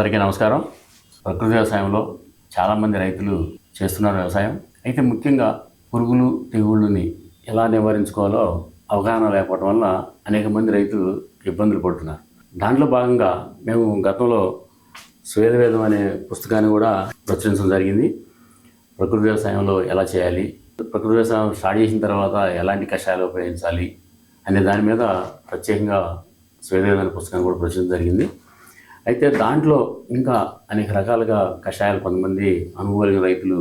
అందరికీ నమస్కారం. ప్రకృతి వ్యవసాయంలో చాలామంది రైతులు చేస్తున్నారు వ్యవసాయం. అయితే ముఖ్యంగా పురుగులు తెగుళ్ళని ఎలా నివారించుకోవాలో అవగాహన లేకపోవడం వల్ల అనేక మంది రైతులు ఇబ్బందులు పడుతున్నారు. దాంట్లో భాగంగా మేము గతంలో స్వేదవేదం అనే పుస్తకాన్ని కూడా ప్రచురించడం జరిగింది. ప్రకృతి వ్యవసాయంలో ఎలా చేయాలి ప్రకృతి వ్యవసాయం స్టార్ట్ చేసిన తర్వాత ఎలాంటి కషాయాలు ఉపయోగించాలి అనే దాని మీద ప్రత్యేకంగా స్వేదవేదం అనే పుస్తకాన్ని కూడా ప్రచురించడం జరిగింది. అయితే దాంట్లో ఇంకా అనేక రకాలుగా కషాయాలు కొంతమంది అనుభవం రైతులు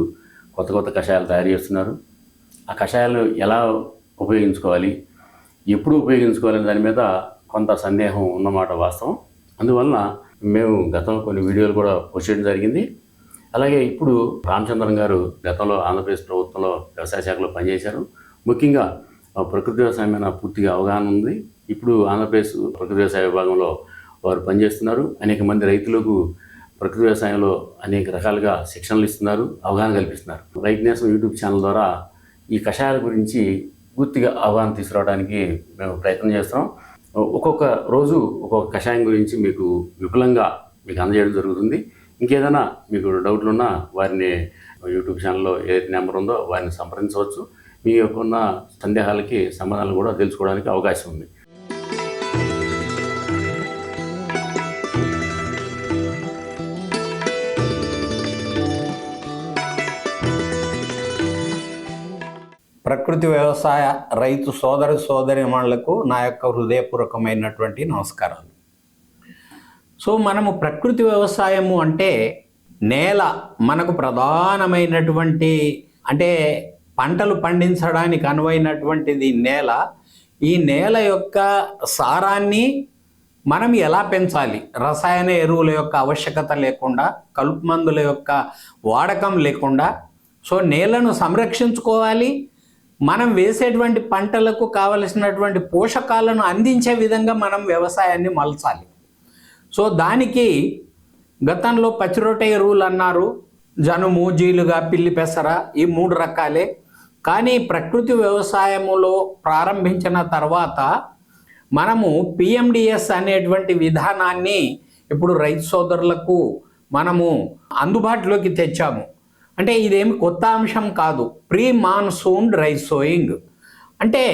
కొత్త కొత్త కషాయాలు తయారు చేస్తున్నారు. ఆ కషాయాలు ఎలా ఉపయోగించుకోవాలి? ఎప్పుడు ఉపయోగించుకోవాలనే దాని మీద కొంత సందేహం ఉన్నమాట వాస్తవం. అందువలన మేము గతంలో కొన్ని వీడియోలు కూడా పోస్ట్ చేయడం జరిగింది. అలాగే ఇప్పుడు రామచంద్రన్ గారు గతంలో ఆంధ్రప్రదేశ్ ప్రభుత్వంలో వ్యవసాయ శాఖలో పనిచేశారు. ముఖ్యంగా ప్రకృతి వ్యవసాయం మీద పూర్తిగా అవగాహన ఉంది. ఇప్పుడు ఆంధ్రప్రదేశ్ ప్రకృతి వ్యవసాయ విభాగంలో వారు పనిచేస్తున్నారు. అనేక మంది రైతులకు ప్రకృతి వ్యవసాయంలో అనేక రకాలుగా శిక్షణలు ఇస్తున్నారు అవగాహన కల్పిస్తున్నారు. రైతు నేసం యూట్యూబ్ ఛానల్ ద్వారా ఈ కషాయాల గురించి పూర్తిగా అవగాహన తీసుకురావడానికి మేము ప్రయత్నం చేస్తాం ఒక్కొక్క రోజు ఒక్కొక్క కషాయం గురించి మీకు విపులంగా మీకు అందజేయడం జరుగుతుంది. ఇంకేదైనా మీకు డౌట్లు ఉన్నా వారిని యూట్యూబ్ ఛానల్లో ఏదైతే నెంబర్ ఉందో వారిని సంప్రదించవచ్చు. మీ యొక్క ఉన్న సందేహాలకి సమాధానాలు కూడా తెలుసుకోవడానికి అవకాశం ఉంది. ప్రకృతి వ్యవసాయ రైతు సోదర సోదరిమణులకు నా యొక్క హృదయపూర్వకమైనటువంటి నమస్కారాలు. సో మనము ప్రకృతి వ్యవసాయము అంటే నేల మనకు ప్రధానమైనటువంటి అంటే పంటలు పండించడానికి అనువైనటువంటిది నేల. ఈ నేల యొక్క సారాన్ని మనం ఎలా పెంచాలి? రసాయన ఎరువుల యొక్క ఆవశ్యకత లేకుండా కలుపు మందుల యొక్క వాడకం లేకుండా. సో నేలను సంరక్షించుకోవాలి. మనం వేసేటువంటి పంటలకు కావలసినటువంటి పోషకాలను అందించే విధంగా మనం వ్యవసాయాన్ని మలచాలి. సో దానికి గతంలో పచ్చిరొట్ట ఎరువులు అన్నారు. జనుము జీలుగా పిల్లి పెసర ఈ మూడు రకాలే. కానీ ప్రకృతి వ్యవసాయములో ప్రారంభించిన తర్వాత మనము పిఎండిఎస్ అనేటువంటి విధానాన్ని ఇప్పుడు రైతు సోదరులకు మనము అందుబాటులోకి తెచ్చాము. అంటే ఇదేమి కొత్త అంశం కాదు. Pre monsoon dry sowing. అంటే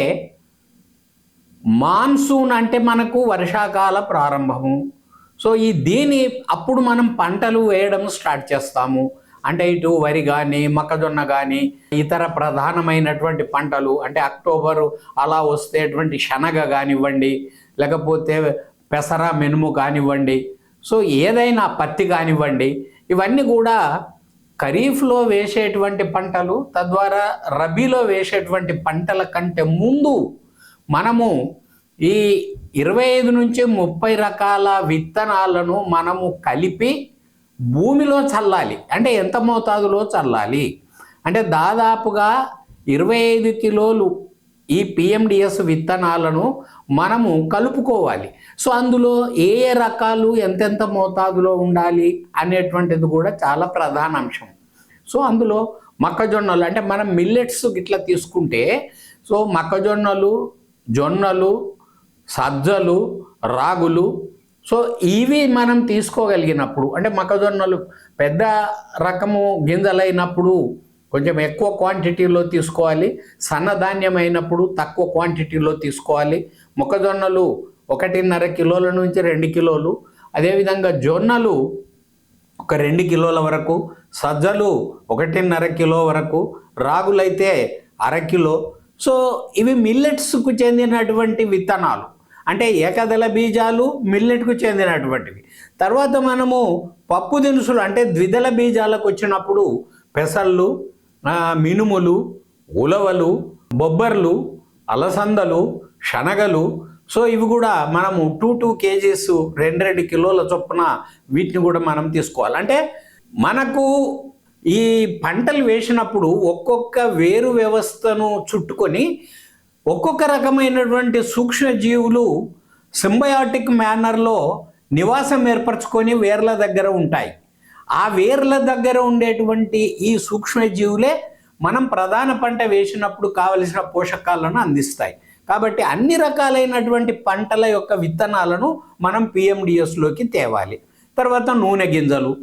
మాన్సూన్ అంటే మనకు వర్షాకాల ప్రారంభము. సో ఈ దీని అప్పుడు మనం పంటలు వేయడం స్టార్ట్ చేస్తాము. అంటే ఇటు వరి కానీ మొక్కజొన్న కానీ ఇతర ప్రధానమైనటువంటి పంటలు అంటే అక్టోబర్ అలా వస్తేటువంటి శనగ కానివ్వండి లేకపోతే పెసర మినుము కానివ్వండి. సో ఏదైనా పత్తి కానివ్వండి ఇవన్నీ కూడా ఖరీఫ్లో వేసేటువంటి పంటలు తద్వారా రబీలో వేసేటువంటి పంటల కంటే ముందు మనము ఈ ఇరవై ఐదు నుంచి ముప్పై రకాల విత్తనాలను మనము కలిపి భూమిలో చల్లాలి. అంటే ఎంత మోతాదులో చల్లాలి? అంటే దాదాపుగా ఇరవై ఐదు కిలోలు ఈ పిఎండిఎస్ విత్తనాలను మనము కలుపుకోవాలి. సో అందులో ఏ ఏ రకాలు ఎంతెంత మోతాదులో ఉండాలి అనేటువంటిది కూడా చాలా ప్రధాన అంశం సో అందులో మొక్కజొన్నలు అంటే మనం మిల్లెట్స్ ఇట్లా తీసుకుంటే సో మొక్కజొన్నలు జొన్నలు సజ్జలు రాగులు సో ఇవి మనం తీసుకోగలిగినప్పుడు అంటే మొక్కజొన్నలు పెద్ద రకము గింజలైనప్పుడు కొంచెం ఎక్కువ క్వాంటిటీలో తీసుకోవాలి. సన్నధాన్యం అయినప్పుడు తక్కువ క్వాంటిటీలో తీసుకోవాలి. మొక్కజొన్నలు ఒకటిన్నర కిలోల నుంచి రెండు కిలోలు. అదేవిధంగా జొన్నలు ఒక రెండు కిలోల వరకు సజ్జలు ఒకటిన్నర కిలో వరకు రాగులైతే అర కిలో. సో ఇవి మిల్లెట్స్కు చెందినటువంటి విత్తనాలు. అంటే ఏకదళ బీజాలు మిల్లెట్కు చెందినటువంటివి. తర్వాత మనము పప్పు దినుసులు అంటే ద్విదళ బీజాలకు వచ్చినప్పుడు పెసళ్ళు మినుములు ఉలవలు బొబ్బర్లు అలసందలు శనగలు. సో ఇవి కూడా మనము టూ టూ కేజీస్ రెండు రెండు కిలోల చొప్పున వీటిని కూడా మనం తీసుకోవాలి. అంటే మనకు ఈ పంటలు వేసినప్పుడు ఒక్కొక్క వేరు వ్యవస్థను చుట్టుకొని ఒక్కొక్క రకమైనటువంటి సూక్ష్మజీవులు సింబయాటిక్ మేనర్లో నివాసం ఏర్పరచుకొని వేర్ల దగ్గర ఉంటాయి. ఆ వేర్ల దగ్గర ఉండేటువంటి ఈ సూక్ష్మజీవులే మనం ప్రధాన పంట వేసినప్పుడు కావలసిన పోషకాలను అందిస్తాయి. కాబట్టి అన్ని రకాలైనటువంటి పంటల యొక్క విత్తనాలను మనం పిఎండిఎస్లోకి తేవాలి. తర్వాత నూనె గింజలు.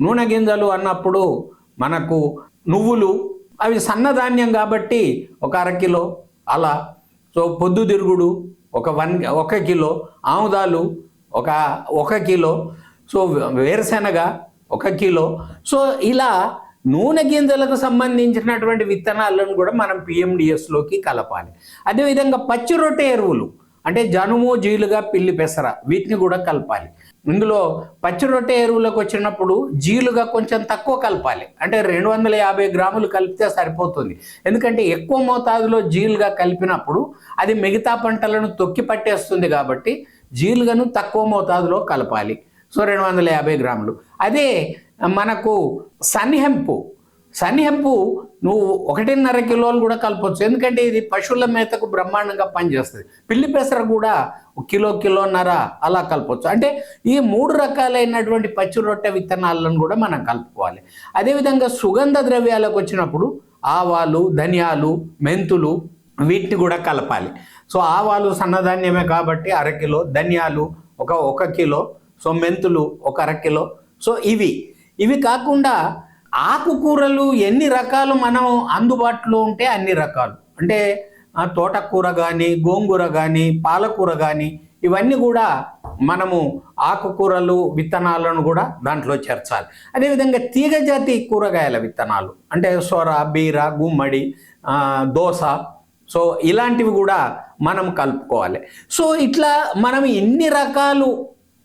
నూనె గింజలు అన్నప్పుడు మనకు నువ్వులు అవి సన్నధాన్యం కాబట్టి ఒక అరకిలో అలా. సో పొద్దుతిరుగుడు ఒక వన్ ఒక కిలో. ఆముదాలు ఒక ఒక కిలో. సో వేరుశెనగ ఒక కిలో. సో ఇలా నూనె గింజలకు సంబంధించినటువంటి విత్తనాలను కూడా మనం పిఎండిఎస్లోకి కలపాలి. అదేవిధంగా పచ్చి రొట్టె ఎరువులు అంటే జనుము జీలుగా పిల్లి పెసర వీటిని కూడా కలపాలి. ఇందులో పచ్చి రొట్టె ఎరువులకు వచ్చినప్పుడు జీలుగా కొంచెం తక్కువ కలపాలి. అంటే రెండు వందల యాభై గ్రాములు కలిపితే సరిపోతుంది. ఎందుకంటే ఎక్కువ మోతాదులో జీలుగా కలిపినప్పుడు అది మిగతా పంటలను తొక్కి పట్టేస్తుంది కాబట్టి జీలుగను తక్కువ మోతాదులో కలపాలి. సో రెండు వందల యాభై గ్రాములు. అదే మనకు సన్హెంపు సన్హెంపు నువ్వు ఒకటిన్నర కిలోలు కూడా కలపచ్చు. ఎందుకంటే ఇది పశువుల మేతకు బ్రహ్మాండంగా పనిచేస్తుంది. పిల్లి పెసర కూడా కిలో కిలోన్నర అలా కలపవచ్చు అంటే ఈ మూడు రకాలైనటువంటి పచ్చి రొట్టె విత్తనాలను కూడా మనం కలుపుకోవాలి. అదేవిధంగా సుగంధ ద్రవ్యాలకు వచ్చినప్పుడు ఆవాలు ధనియాలు మెంతులు వీటిని కూడా కలపాలి. సో ఆవాలు సన్నధాన్యమే కాబట్టి అరకిలో ధనియాలు ఒక ఒక కిలో సో మెంతులు ఒక అరకిలో సో ఇవి ఇవి కాకుండా ఆకుకూరలు ఎన్ని రకాలు మనం అందుబాటులో ఉంటే అన్ని రకాలు. అంటే తోటకూర కానీ గోంగూర కానీ పాలకూర కానీ ఇవన్నీ కూడా మనము ఆకుకూరలు విత్తనాలను కూడా దాంట్లో చేర్చాలి. అదేవిధంగా తీగజాతి కూరగాయల విత్తనాలు అంటే సొర బీర గుమ్మడి దోస సో ఇలాంటివి కూడా మనం కలుపుకోవాలి. సో ఇట్లా మనం ఎన్ని రకాలు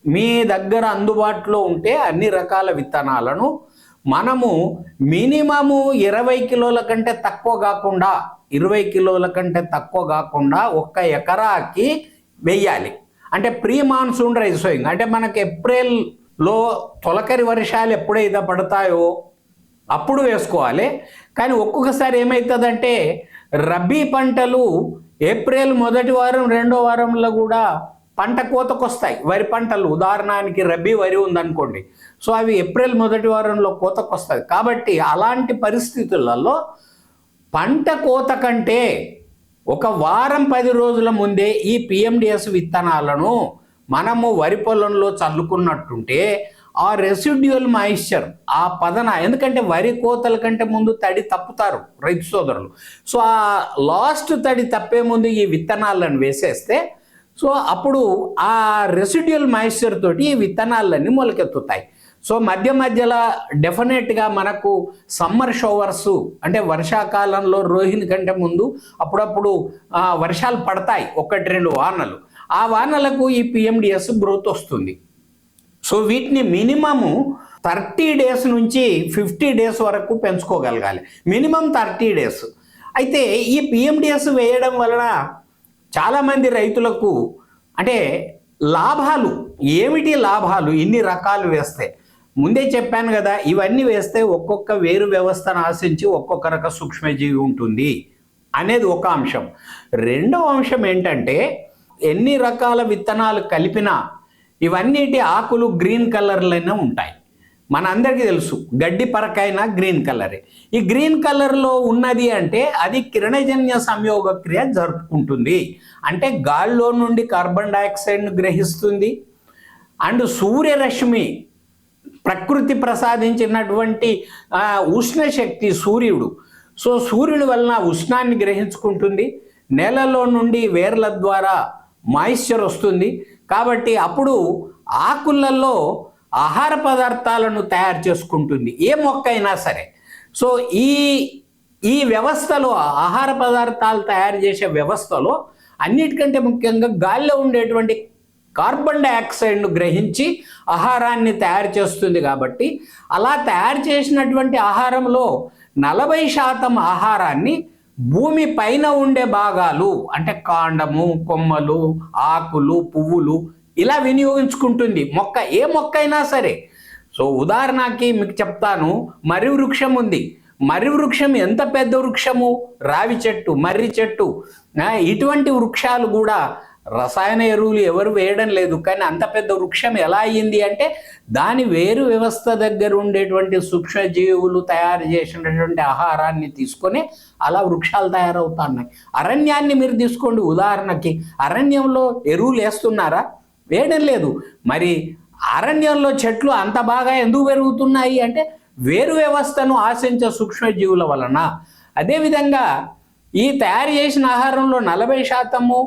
మీ దగ్గర అందుబాటులో ఉంటే అన్ని రకాల విత్తనాలను మనము మినిమము ఇరవై కిలోల కంటే తక్కువ కాకుండా ఇరవై కిలోల కంటే తక్కువ కాకుండా ఒక్క ఎకరాకి వెయ్యాలి. అంటే ప్రీ మాన్సూన్ రైస్ సోయింగ్. అంటే మనకి ఏప్రిల్లో తొలకరి వర్షాలు ఎప్పుడైతే పడతాయో అప్పుడు వేసుకోవాలి. కానీ ఒక్కొక్కసారి ఏమవుతుందంటే రబీ పంటలు ఏప్రిల్ మొదటి వారం రెండో వారంలో కూడా పంట కోతకు వస్తాయి వరి పంటలు. ఉదాహరణకి రబీ వరి ఉందనుకోండి. సో అవి ఏప్రిల్ మొదటి వారంలో కోతకు వస్తాయి కాబట్టి అలాంటి పరిస్థితులలో పంట కోత కంటే ఒక వారం పది రోజుల ముందే ఈ పిఎండిఎస్ విత్తనాలను మనము వరి పొలంలో చల్లుకున్నట్టుంటే ఆ రెసిడ్యువల్ మాయిశ్చర్ ఆ పదన ఎందుకంటే వరి కోతల కంటే ముందు తడి తప్పుతారు రైతు సోదరులు. సో ఆ లాస్ట్ తడి తప్పే ముందు ఈ విత్తనాలను వేసేస్తే సో అప్పుడు ఆ రెసిడ్యువల్ మాయిశ్చర్ తోటి ఈ విత్తనాలన్నీ మొలకెత్తుతాయి. సో మధ్య మధ్యలో డెఫినెట్గా మనకు సమ్మర్ షోవర్స్ అంటే వర్షాకాలంలో రోహిణి కంటే ముందు అప్పుడప్పుడు వర్షాలు పడతాయి ఒకటి రెండు వానలు. ఆ వానలకు ఈ పిఎండిఎస్ గ్రోత్ వస్తుంది. సో వీటిని మినిమము థర్టీ డేస్ నుంచి ఫిఫ్టీ డేస్ వరకు పెంచుకోగలగాలి. మినిమం థర్టీ డేస్ అయితే ఈ పిఎండిఎస్ వేయడం వలన చాలామంది రైతులకు అంటే లాభాలు ఏమిటి లాభాలు? ఇన్ని రకాలు వేస్తే. ముందే చెప్పాను కదా ఇవన్నీ వేస్తే ఒక్కొక్క వేరు వ్యవస్థను ఆశించి ఒక్కొక్క రక సూక్ష్మజీవి ఉంటుంది అనేది ఒక అంశం. రెండవ అంశం ఏంటంటే ఎన్ని రకాల విత్తనాలు కలిపినా ఇవన్నిటి ఆకులు గ్రీన్ కలర్లోనే ఉంటాయి. మన అందరికీ తెలుసు గడ్డి పరకైనా గ్రీన్ కలరే. ఈ గ్రీన్ కలర్లో ఉన్నది అంటే అది కిరణజన్య సంయోగ క్రియ జరుపుకుంటుంది. అంటే గాల్లో నుండి కార్బన్ డైఆక్సైడ్ను గ్రహిస్తుంది. అండ్ సూర్యరశ్మి ప్రకృతి ప్రసాదించినటువంటి ఉష్ణశక్తి సూర్యుడు. సో సూర్యుడు వలన ఉష్ణాన్ని గ్రహించుకుంటుంది. నేలలో నుండి వేర్ల ద్వారా మాయిశ్చర్ వస్తుంది. కాబట్టి అప్పుడు ఆకులలో ఆహార పదార్థాలను తయారు చేసుకుంటుంది ఏ మొక్క అయినా సరే. సో ఈ ఈ వ్యవస్థలో ఆహార పదార్థాలు తయారు చేసే వ్యవస్థలో అన్నిటికంటే ముఖ్యంగా గాలిలో ఉండేటువంటి కార్బన్ డైఆక్సైడ్ను గ్రహించి ఆహారాన్ని తయారు చేస్తుంది కాబట్టి అలా తయారు చేసినటువంటి ఆహారంలో నలభై శాతం ఆహారాన్ని భూమి పైన ఉండే భాగాలు అంటే కాండము కొమ్మలు ఆకులు పువ్వులు ఇలా వినియోగించుకుంటుంది. మొక్క ఏ మొక్క అయినా సరే. సో ఉదాహరణకి మీకు చెప్తాను. మర్రి వృక్షం ఉంది. మర్రి వృక్షం ఎంత పెద్ద వృక్షము? రావి చెట్టు మర్రి చెట్టు. ఇటువంటి వృక్షాలు కూడా రసాయన ఎరువులు ఎవరు వేయడం లేదు. కానీ అంత పెద్ద వృక్షం ఎలా అయ్యింది అంటే దాని వేరు వ్యవస్థ దగ్గర ఉండేటువంటి సూక్ష్మజీవులు తయారు చేసినటువంటి ఆహారాన్ని తీసుకొని అలా వృక్షాలు తయారవుతున్నాయి. అరణ్యాన్ని మీరు తీసుకోండి. ఉదాహరణకి అరణ్యంలో ఎరువులు వేస్తున్నారా? వేయడం లేదు. మరి అరణ్యంలో చెట్లు అంత బాగా ఎందుకు పెరుగుతున్నాయి అంటే వేరు వ్యవస్థను ఆశించే సూక్ష్మజీవుల వలన. అదేవిధంగా ఈ తయారు చేసిన ఆహారంలో నలభై శాతము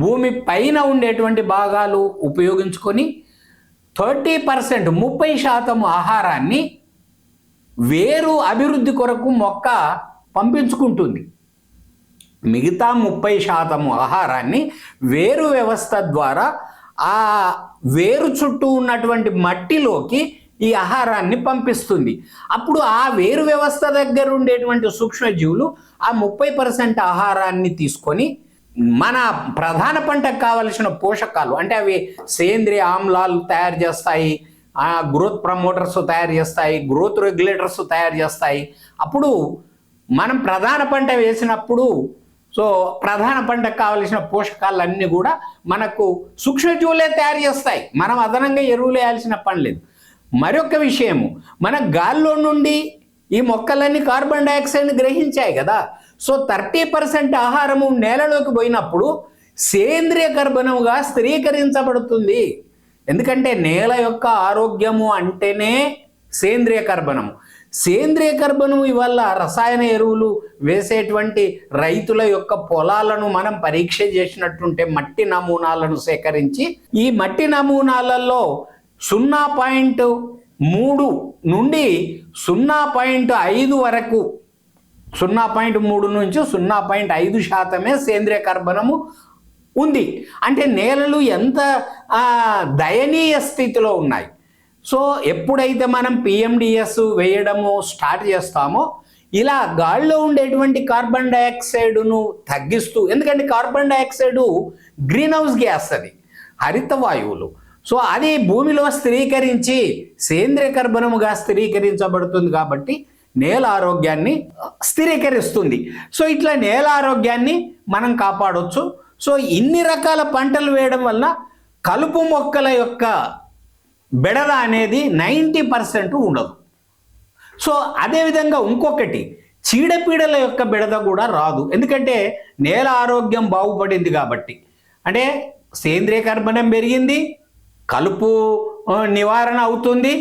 భూమి పైన ఉండేటువంటి భాగాలు ఉపయోగించుకొని థర్టీ పర్సెంట్ ముప్పై శాతం ఆహారాన్ని వేరు అభివృద్ధి కొరకు మొక్క పంపించుకుంటుంది. మిగతా ముప్పై శాతము ఆహారాన్ని వేరు వ్యవస్థ ద్వారా ఆ వేరు చుట్టూ ఉన్నటువంటి మట్టిలోకి ఈ ఆహారాన్ని పంపిస్తుంది. అప్పుడు ఆ వేరు వ్యవస్థ దగ్గర ఉండేటువంటి సూక్ష్మజీవులు ఆ ముప్పై పర్సెంట్ ఆహారాన్ని తీసుకొని మన ప్రధాన పంటకు కావలసిన పోషకాలు అంటే అవి సేంద్రియ ఆమ్లాలు తయారు చేస్తాయి ఆ గ్రోత్ ప్రమోటర్స్ తయారు చేస్తాయి గ్రోత్ రెగ్యులేటర్స్ తయారు చేస్తాయి. అప్పుడు మనం ప్రధాన పంట వేసినప్పుడు సో ప్రధాన పంటకు కావలసిన పోషకాలన్నీ కూడా మనకు సూక్ష్మజీవులే తయారు చేస్తాయి. మనం అదనంగా ఎరువులు వేయాల్సిన పని లేదు. మరొక విషయము మన గాల్లో నుండి ఈ మొక్కలన్నీ కార్బన్ డైఆక్సైడ్ని గ్రహించాయి కదా. సో థర్టీ పర్సెంట్ ఆహారము నేలలోకి పోయినప్పుడు సేంద్రియ కర్బనముగా స్థిరీకరించబడుతుంది. ఎందుకంటే నేల యొక్క ఆరోగ్యము అంటేనే సేంద్రియ కర్బనము సేంద్రియ కర్బనం ఇవల్ల రసాయన ఎరువులు వేసేటువంటి రైతుల యొక్క పొలాలను మనం పరీక్ష చేసినట్టుంటే మట్టి నమూనాలను సేకరించి ఈ మట్టి నమూనాలలో సున్నా పాయింట్ మూడు నుండి సున్నా పాయింట్ ఐదు వరకు సున్నా పాయింట్ మూడు నుంచి సున్నా పాయింట్ ఐదు శాతమే సేంద్రియ కర్బనము ఉంది. అంటే నేలలు ఎంత దయనీయ స్థితిలో ఉన్నాయి. సో ఎప్పుడైతే మనం పిఎండిఎస్ వేయడము స్టార్ట్ చేస్తామో ఇలా గాలిలో ఉండేటువంటి కార్బన్ డైఆక్సైడ్ను తగ్గిస్తూ ఎందుకంటే carbon dioxide green house gas అది హరిత వాయువులు. సో అది భూమిలో స్థిరీకరించి సేంద్రియ కర్బనముగా స్థిరీకరించబడుతుంది కాబట్టి నేల ఆరోగ్యాన్ని స్థిరీకరిస్తుంది. సో ఇట్లా నేల ఆరోగ్యాన్ని మనం కాపాడవచ్చు సో ఇన్ని రకాల పంటలు వేయడం వల్ల కలుపు మొక్కల యొక్క బెడద అనేది నైంటీ పర్సెంట్ ఉండదు. సో అదేవిధంగా ఇంకొకటి చీడపీడల యొక్క బెడద కూడా రాదు. ఎందుకంటే నేల ఆరోగ్యం బాగుపడింది కాబట్టి. అంటే సేంద్రియ కర్బనం పెరిగింది కలుపు నివారణ అవుతుంది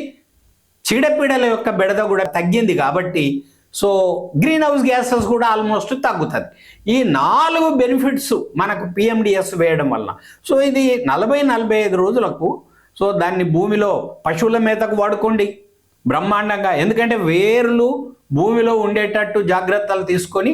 చీడపీడల యొక్క బెడద కూడా తగ్గింది కాబట్టి సో గ్రీన్ హౌస్ గ్యాసెస్ కూడా ఆల్మోస్ట్ తగ్గుతుంది ఈ నాలుగు బెనిఫిట్స్ మనకు పిఎండిఎస్ వేయడం వలన. సో ఇది నలభై నలభై ఐదు రోజులకు సో దాన్ని భూమిలో పశువుల మేతకు వాడుకోండి. బ్రహ్మాండంగా. ఎందుకంటే వేర్లు భూమిలో ఉండేటట్టు జాగ్రత్తలు తీసుకొని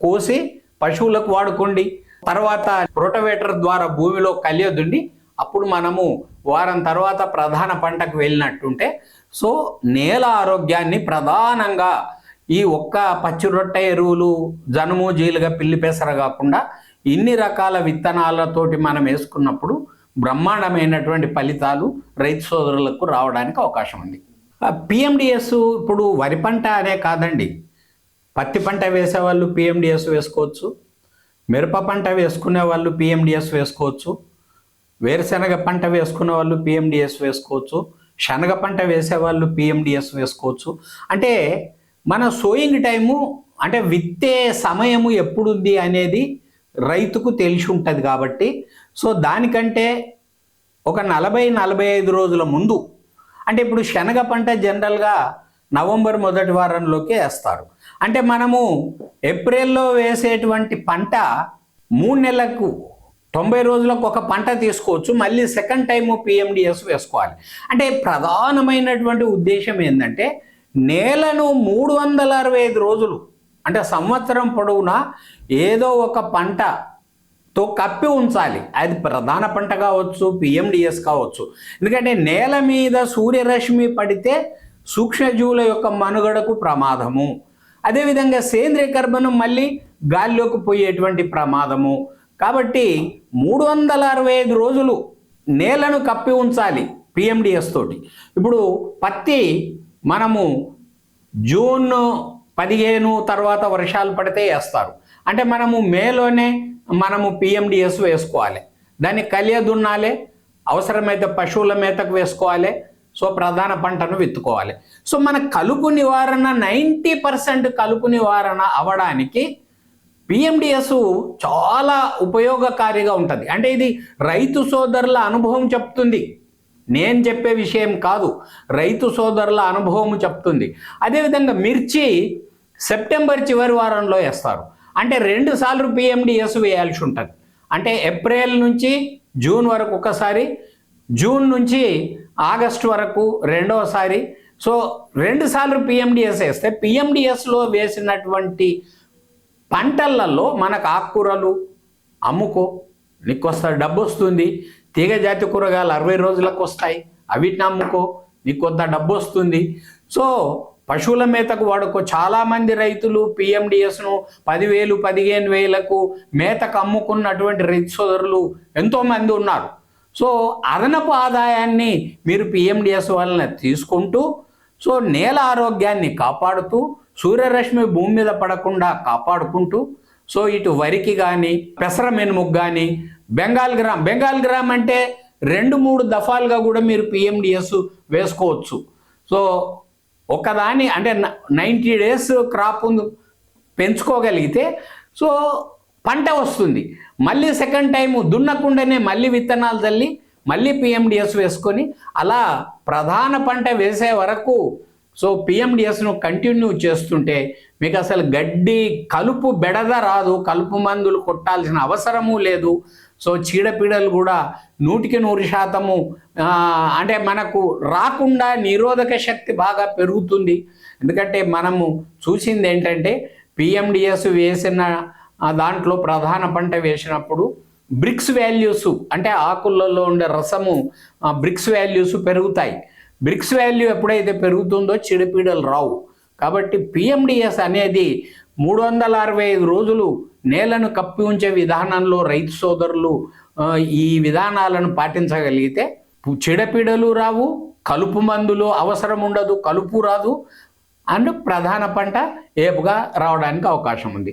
కోసి పశువులకు వాడుకోండి. తర్వాత రోటవేటర్ ద్వారా భూమిలో కలియదుండి అప్పుడు మనము వారం తర్వాత ప్రధాన పంటకు వెళ్ళినట్టుంటే సో నేల ఆరోగ్యాన్ని ప్రధానంగా ఈ ఒక్క పచ్చి రొట్టె ఎరువులు జనుము జీలుగా పిల్లి పెసర కాకుండా ఇన్ని రకాల విత్తనాలతోటి మనం వేసుకున్నప్పుడు బ్రహ్మాండమైనటువంటి ఫలితాలు రైతు సోదరులకు రావడానికి అవకాశం ఉంది. పిఎండిఎస్ ఇప్పుడు వరి పంట అనే కాదండి. పత్తి పంట వేసేవాళ్ళు పిఎండిఎస్ వేసుకోవచ్చు. మిరప పంట వేసుకునే వాళ్ళు పిఎండిఎస్ వేసుకోవచ్చు. వేరుశనగ పంట వేసుకునే వాళ్ళు పిఎండిఎస్ వేసుకోవచ్చు. శనగ పంట వేసేవాళ్ళు పిఎండిఎస్ వేసుకోవచ్చు. అంటే మన సోయింగ్ టైము అంటే విత్తే సమయము ఎప్పుడుంది అనేది రైతుకు తెలిసి ఉంటుంది కాబట్టి సో దానికంటే ఒక నలభై నలభై ఐదు రోజుల ముందు అంటే ఇప్పుడు శనగ పంట జనరల్గా నవంబర్ మొదటి వారంలోకి వేస్తారు. అంటే మనము ఏప్రిల్లో వేసేటువంటి పంట మూడు నెలలకు తొంభై రోజులకు ఒక పంట తీసుకోవచ్చు మళ్ళీ సెకండ్ టైం పిఎండిఎస్ వేసుకోవాలి. అంటే ప్రధానమైనటువంటి ఉద్దేశం ఏంటంటే నేలను మూడు వందల అరవై ఐదు రోజులు అంటే సంవత్సరం పొడవునా ఏదో ఒక పంట తో కప్పి ఉంచాలి. అది ప్రధాన పంట కావచ్చు పిఎండిఎస్ కావచ్చు. ఎందుకంటే నేల మీద సూర్యరశ్మి పడితే సూక్ష్మజీవుల యొక్క మనుగడకు ప్రమాదము. అదేవిధంగా సేంద్రియ కర్బనం మళ్ళీ గాలిలోకి పోయేటువంటి ప్రమాదము. కాబట్టి మూడు వందల అరవై ఐదు రోజులు నేలను కప్పి ఉంచాలి పిఎండిఎస్ తోటి. ఇప్పుడు పత్తి మనము జూన్ పదిహేను తర్వాత వర్షాలు పడితే వేస్తారు. అంటే మనము మేలోనే మనము పిఎండిఎస్ వేసుకోవాలి. దాన్ని కలియ దున్నాలి. అవసరమైతే పశువుల మేతకు వేసుకోవాలి. సో ప్రధాన పంటను విత్తుకోవాలి. సో మన కలుపు నివారణ నైంటీ పర్సెంట్ కలుపు నివారణ అవడానికి పిఎండిఎస్ చాలా ఉపయోగకారిగా ఉంటుంది. అంటే ఇది రైతు సోదరుల అనుభవం చెప్తుంది. నేను చెప్పే విషయం కాదు. రైతు సోదరుల అనుభవం చెప్తుంది. అదేవిధంగా మిర్చి సెప్టెంబర్ చివరి వారంలో వేస్తారు. అంటే రెండు సార్లు పిఎండిఎస్ వేయాల్సి ఉంటుంది. అంటే ఏప్రిల్ నుంచి జూన్ వరకు ఒకసారి జూన్ నుంచి ఆగస్ట్ వరకు రెండవసారి సో రెండు సార్లు పిఎండిఎస్ వేస్తే పిఎండిఎస్లో వేసినటువంటి పంటలలో మనకు ఆకుకూరలు అమ్ముకో నీకు వస్తా డబ్బు వస్తుంది తీగ జాతి కూరగాయలు అరవై రోజులకు వస్తాయి అవిటిని అమ్ముకో నీకు కొంత డబ్బు వస్తుంది సో పశువుల మేతకు వాడుకో. చాలామంది రైతులు పిఎండిఎస్ను పదివేలు పదిహేను వేలకు మేతకు అమ్ముకున్నటువంటి రైతు సోదరులు ఎంతోమంది ఉన్నారు. సో అదనపు ఆదాయాన్ని మీరు పిఎండిఎస్ వలన తీసుకుంటూ సో నేల ఆరోగ్యాన్ని కాపాడుతూ సూర్యరశ్మి భూమి మీద పడకుండా కాపాడుకుంటూ సో ఇటు వరికి కానీ పెసర మెనుముకు కానీ బెంగాల్ గ్రామ్ బెంగాల్ గ్రామ్ అంటే రెండు మూడు దఫాలుగా కూడా మీరు పిఎండిఎస్ వేసుకోవచ్చు. సో ఒకదాని అంటే నైంటీ డేస్ క్రాప్ ఉంది పెంచుకోగలిగితే సో పంట వస్తుంది. మళ్ళీ సెకండ్ టైము దున్నకుండానే మళ్ళీ విత్తనాలు చల్లి మళ్ళీ పిఎండిఎస్ వేసుకొని అలా ప్రధాన పంట వేసే వరకు సో పిఎండిఎస్ను కంటిన్యూ చేస్తుంటే మీకు అసలు గడ్డి కలుపు బెడద రాదు. కలుపు మందులు కొట్టాల్సిన అవసరము లేదు. సో చీడపీడలు కూడా నూటికి నూరు శాతము అంటే మనకు రాకుండా నిరోధక శక్తి బాగా పెరుగుతుంది. ఎందుకంటే మనము చూసింది ఏంటంటే పిఎండిఎస్ వేసిన దాంట్లో ప్రధాన పంట వేసినప్పుడు బ్రిక్స్ వాల్యూస్ అంటే ఆకులలో ఉండే రసము బ్రిక్స్ వాల్యూస్ పెరుగుతాయి. బ్రిక్స్ వాల్యూ ఎప్పుడైతే పెరుగుతుందో చీడపీడలు రావు. కాబట్టి పిఎండిఎస్ అనేది మూడు వందల అరవై ఐదు రోజులు నేలను కప్పి ఉంచే విధానంలో రైతు సోదరులు ఈ విధానాలను పాటించగలిగితే చెడపీడలు చీడపీడలు రావు కలుపు మందులు అవసరం ఉండదు కలుపు రాదు అండ్ ప్రధాన పంట ఏపుగా రావడానికి అవకాశం ఉంది.